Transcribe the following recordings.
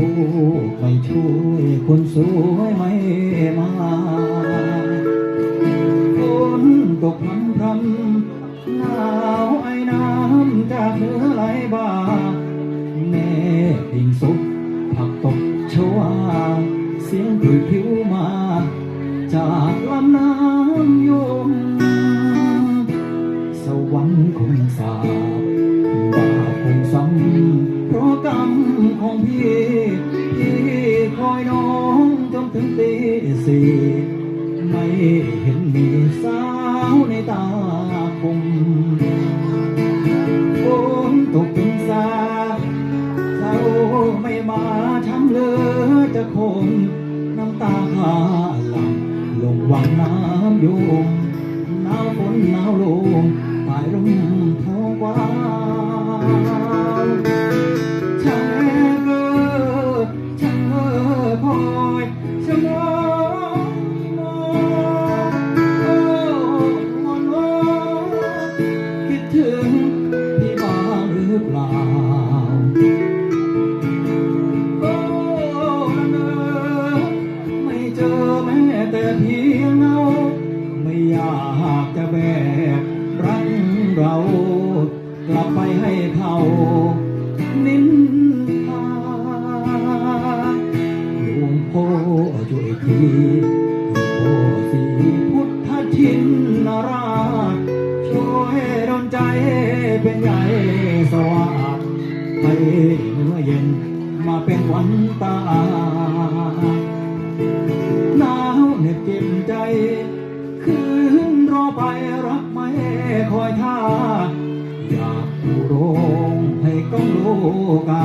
โชคไม่ช่วยคนสวยไม่มาฝนตกพรำพรำหนาวไอ้น้ำจากเหนือไหลบ่าแม่พิงสุกผักตกชวาเสียงผืดผิวมาจากลำน้ำ ของพี่ที่คอยน้องจนถึงตีสี่ไม่เห็นมีสาวในตาคมฝนตกเป็นสาเจ้าไม่มาช้ำเลือจะคมน้ำตาพาหลังลงวังน้ำโยมหนาวฝนหนาวลมปลายร่มท้องกว้าง แม้แต่เพียงเงา ไม่อยากจะแบกรักเรา กลับไปให้เขานินทาหลวงพ่อช่วยทีหลวงพ่อสีพุทธชินนราชช่วยดลใจเป็นใหญ่สวัสดให้เนื้อเย็นมาเป็นวันตา เหน็บเจ็บใจ คืนรอไปรักไม่คอยท่า อยากดูโรงให้ก้องโลกา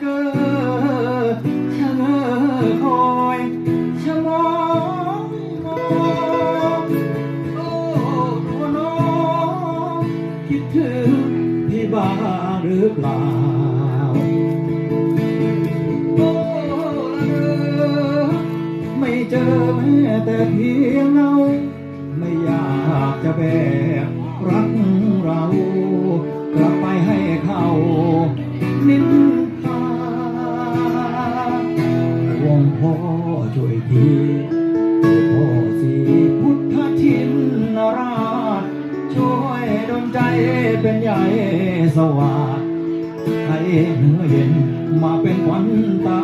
เกอชะเงอคอยชะมองมองโอ้ตัวน้องคิดถึงพี่บ้างหรือเปล่าโอ้ละเนอไม่เจอแม้แต่เพียงเงาไม่อยากจะแบกรักเรากลับไปให้เขา เป็นใหญ่สว่างให้เนื้อเย็นมาเป็นขวัญตา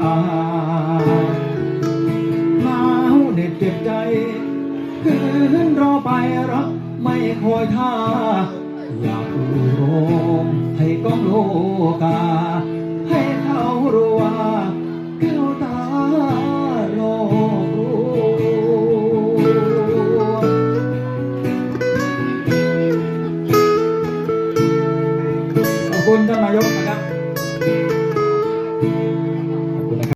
หนาวเด็ดเจ็บใจคืนรอไปรักไม่คอยท่า อยากดูโรงให้ก้องโลกา ให้เขารู้ว่า